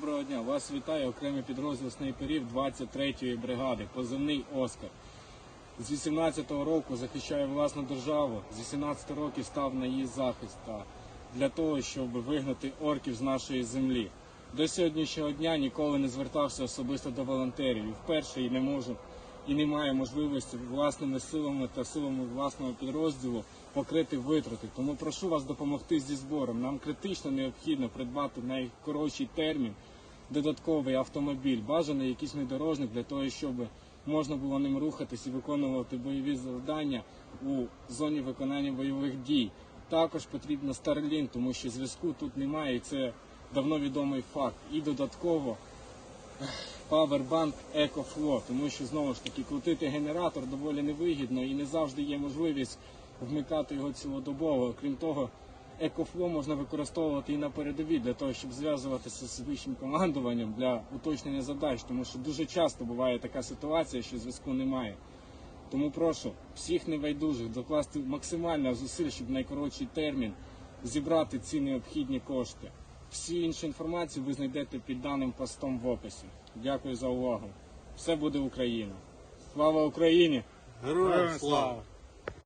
Доброго дня. Вас вітає окремий підрозділ снайперів 23-ї бригади, позивний Оскар. З 18-го року захищає власну державу, з 18 років став на її захист для того, щоб вигнати орків з нашої землі. До сьогоднішнього дня ніколи не звертався особисто до волонтерів. Вперше і не можу і не маю можливості власними силами та силами власного підрозділу покрити витрати. Тому прошу вас допомогти зі збором. Нам критично необхідно придбати найкоротший термін додатковий автомобіль, бажаний якийсь внедорожник для того, щоб можна було ним рухатись і виконувати бойові завдання у зоні виконання бойових дій. Також потрібно Starlink, тому що зв'язку тут немає, і це давно відомий факт. І додатково Powerbank EcoFlow, тому що знову ж таки крутити генератор доволі невигідно і не завжди є можливість вмикати його цілодобово. Крім того, EcoFlow можна використовувати і на передовій для того, щоб зв'язуватися з вищим командуванням для уточнення задач, тому що дуже часто буває така ситуація, що зв'язку немає. Тому прошу всіх небайдужих докласти максимально зусиль, щоб найкоротший термін зібрати ці необхідні кошти. Всі іншу інформацію ви знайдете під даним постом в описі. Дякую за увагу. Все буде Україна. Слава Україні! Героям слава!